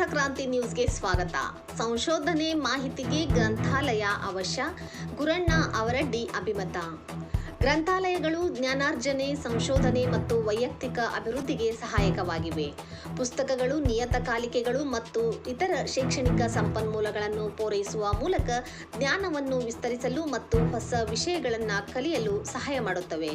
ರಾಷ್ಟ್ರ ಕ್ರಾಂತಿ ನ್ಯೂಸ್ಗೆ ಸ್ವಾಗತ. ಸಂಶೋಧನೆ ಮಾಹಿತಿಗೆ ಗ್ರಂಥಾಲಯ ಅವಶ್ಯ. ಗುರಣ್ಣ ಅವರಡ್ಡಿ ಅಭಿಮತ. ಗ್ರಂಥಾಲಯಗಳು ಜ್ಞಾನಾರ್ಜನೆ, ಸಂಶೋಧನೆ ಮತ್ತು ವೈಯಕ್ತಿಕ ಅಭಿವೃದ್ಧಿಗೆ ಸಹಾಯಕವಾಗಿವೆ. ಪುಸ್ತಕಗಳು ನಿಯತಕಾಲಿಕೆಗಳು ಮತ್ತು ಇತರ ಶೈಕ್ಷಣಿಕ ಸಂಪನ್ಮೂಲಗಳನ್ನು ಪೂರೈಸುವ ಮೂಲಕ ಜ್ಞಾನವನ್ನು ವಿಸ್ತರಿಸಲು ಮತ್ತು ಹೊಸ ವಿಷಯಗಳನ್ನು ಕಲಿಯಲು ಸಹಾಯ ಮಾಡುತ್ತವೆ.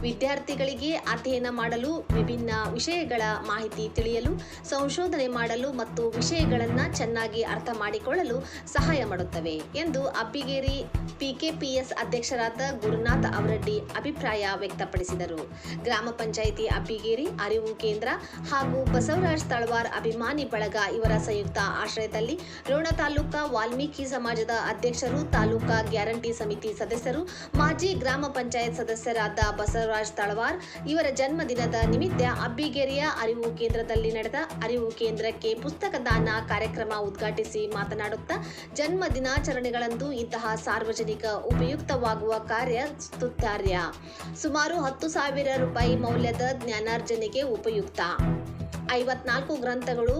ವಿದ್ಯಾರ್ಥಿಗಳಿಗೆ ಅಧ್ಯಯನ ಮಾಡಲು, ವಿಭಿನ್ನ ವಿಷಯಗಳ ಮಾಹಿತಿ ತಿಳಿಯಲು, ಸಂಶೋಧನೆ ಮಾಡಲು ಮತ್ತು ವಿಷಯಗಳನ್ನು ಚೆನ್ನಾಗಿ ಅರ್ಥ ಮಾಡಿಕೊಳ್ಳಲು ಸಹಾಯ ಮಾಡುತ್ತವೆ ಎಂದು ಅಬ್ಬಿಗೇರಿ ಪಿಕೆಪಿಎಸ್ ಅಧ್ಯಕ್ಷರಾದ ಗುರುನಾಥ್ ಗುರುನಾಥ ಅಭಿಪ್ರಾಯ ವ್ಯಕ್ತಪಡಿಸಿದರು. ಗ್ರಾಮ ಪಂಚಾಯಿತಿ ಅಬ್ಬಿಗೇರಿ ಅರಿವು ಕೇಂದ್ರ ಹಾಗೂ ಬಸವರಾಜ್ ತಳವಾರ್ ಅಭಿಮಾನಿ ಬಳಗ ಇವರ ಸಂಯುಕ್ತ ಆಶ್ರಯದಲ್ಲಿ ರೋಣ ತಾಲೂಕಾ ವಾಲ್ಮೀಕಿ ಸಮಾಜದ ಅಧ್ಯಕ್ಷರು, ತಾಲೂಕಾ ಗ್ಯಾರಂಟಿ ಸಮಿತಿ ಸದಸ್ಯರು, ಮಾಜಿ ಗ್ರಾಮ ಪಂಚಾಯತ್ ಸದಸ್ಯರಾದ ಬಸವರಾಜ್ ತಳವಾರ್ ಇವರ ಜನ್ಮದಿನದ ನಿಮಿತ್ತ ಅಬ್ಬಿಗೇರಿಯ ಅರಿವು ಕೇಂದ್ರದಲ್ಲಿ ನಡೆದ ಅರಿವು ಕೇಂದ್ರಕ್ಕೆ ಪುಸ್ತಕ ದಾನ ಕಾರ್ಯಕ್ರಮ ಉದ್ಘಾಟಿಸಿ ಮಾತನಾಡುತ್ತಾ, ಜನ್ಮ ದಿನಾಚರಣೆಗಳಂದು ಇಂತಹ ಸಾರ್ವಜನಿಕ ಉಪಯುಕ್ತವಾಗುವ ಕಾರ್ಯ ಸ್ತುತ್ಯಾರ್ಯ ಸುಮಾರು ಹತ್ತು ಸಾವಿರ ರೂಪಾಯಿ ಮೌಲ್ಯದ ಜ್ಞಾನಾರ್ಜನೆಗೆ ಉಪಯುಕ್ತ. ಐವತ್ನಾಲ್ಕು ಗ್ರಂಥಗಳು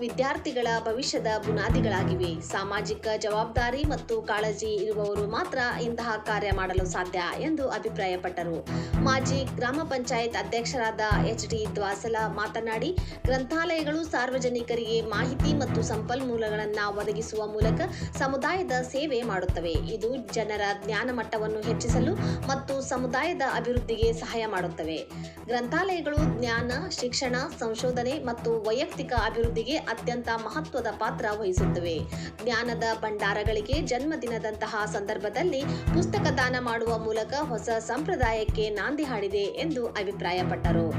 ವಿದ್ಯಾರ್ಥಿಗಳ ಭವಿಷ್ಯದ ಬುನಾದಿಗಳಾಗಿವೆ. ಸಾಮಾಜಿಕ ಜವಾಬ್ದಾರಿ ಮತ್ತು ಕಾಳಜಿ ಇರುವವರು ಮಾತ್ರ ಇಂತಹ ಕಾರ್ಯ ಮಾಡಲು ಸಾಧ್ಯ ಎಂದು ಅಭಿಪ್ರಾಯಪಟ್ಟರು. ಮಾಜಿ ಗ್ರಾಮ ಪಂಚಾಯತ್ ಅಧ್ಯಕ್ಷರಾದ ಎಚ್ ಡಿ ದ್ವಾಸಲ ಮಾತನಾಡಿ, ಗ್ರಂಥಾಲಯಗಳು ಸಾರ್ವಜನಿಕರಿಗೆ ಮಾಹಿತಿ ಮತ್ತು ಸಂಪನ್ಮೂಲಗಳನ್ನು ಒದಗಿಸುವ ಮೂಲಕ ಸಮುದಾಯದ ಸೇವೆ ಮಾಡುತ್ತವೆ. ಇದು ಜನರ ಜ್ಞಾನ ಮಟ್ಟವನ್ನು ಹೆಚ್ಚಿಸಲು ಮತ್ತು ಸಮುದಾಯದ ಅಭಿವೃದ್ಧಿಗೆ ಸಹಾಯ ಮಾಡುತ್ತವೆ. ಗ್ರಂಥಾಲಯಗಳು ಜ್ಞಾನ, ಶಿಕ್ಷಣ, ಸಂಶೋಧನೆ ಮತ್ತು ವೈಯಕ್ತಿಕ ಅಭಿವೃದ್ಧಿಗೆ ಅತ್ಯಂತ ಮಹತ್ವದ ಪಾತ್ರ ವಹಿಸುತ್ತವೆ. ಜ್ಞಾನದ ಭಂಡಾರಗಳಿಗೆ ಜನ್ಮದಿನದಂತಹ ಸಂದರ್ಭದಲ್ಲಿ ಪುಸ್ತಕ ದಾನ ಮಾಡುವ ಮೂಲಕ ಹೊಸ ಸಂಪ್ರದಾಯಕ್ಕೆ ನಾಂದಿ ಹಾಡಿದೆ ಎಂದು ಅಭಿಪ್ರಾಯಪಟ್ಟರು.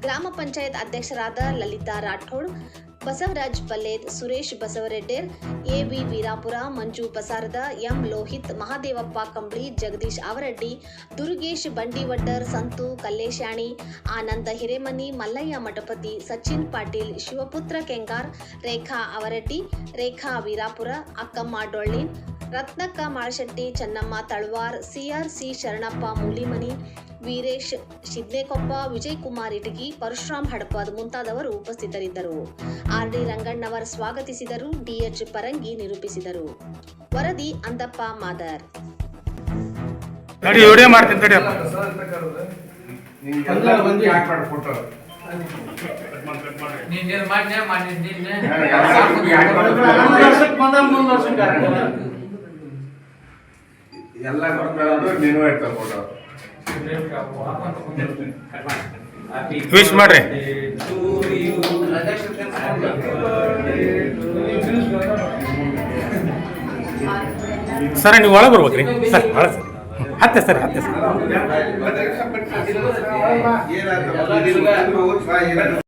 ಗ್ರಾಮ ಪಂಚಾಯತ್ ಅಧ್ಯಕ್ಷರಾದ Lalita Rathod Basavaraj Palled, Suresh Basavaredder B Veerapura, Manju Pasarad M. Lohith, Mahadevappa Kambali, Jagadish Avaraddi Durugesh Bandivaddar, Santu Kalleshani, Anand Hiremani, Mallayya Mathapati, Sachin Patil, Shivaputra Kengar, Rekha Avaraddi Rekha Veerapura, Akkamma Dollin Ratnakka Malashetti Chennamma Talwar CRC Sharanappa Mulimani Veeresh Shidnekoppa Vijay Kumar Itagi Parashuram Hadapad ಮುಂತಾದವರು ಉಪಸ್ಥಿತರಿದ್ದರು. R D ರಂಗಣ್ಣವರ್ ಸ್ವಾಗತಿಸಿದರು DH ಪರಂಗಿ ನಿರೂಪಿಸಿದರು. ವರದಿ ಅಂದಪ್ಪ ಮಾದರ್. ಮಾಡ್ತೀನಿ ಎಲ್ಲ ಕೊಟ್ಮೇಲೆ ನೀನು ವಿಶ್ ಮಾಡ್ರಿ. ಸರ್ ನೀವು ಒಳಗೆ ಬರ್ಬೇಕ್ರಿ. ಸರ್ ಒಳ ಸರ್. ಹತ್ತೆ ಸರ್ ಹತ್ತೆ ಸರ್.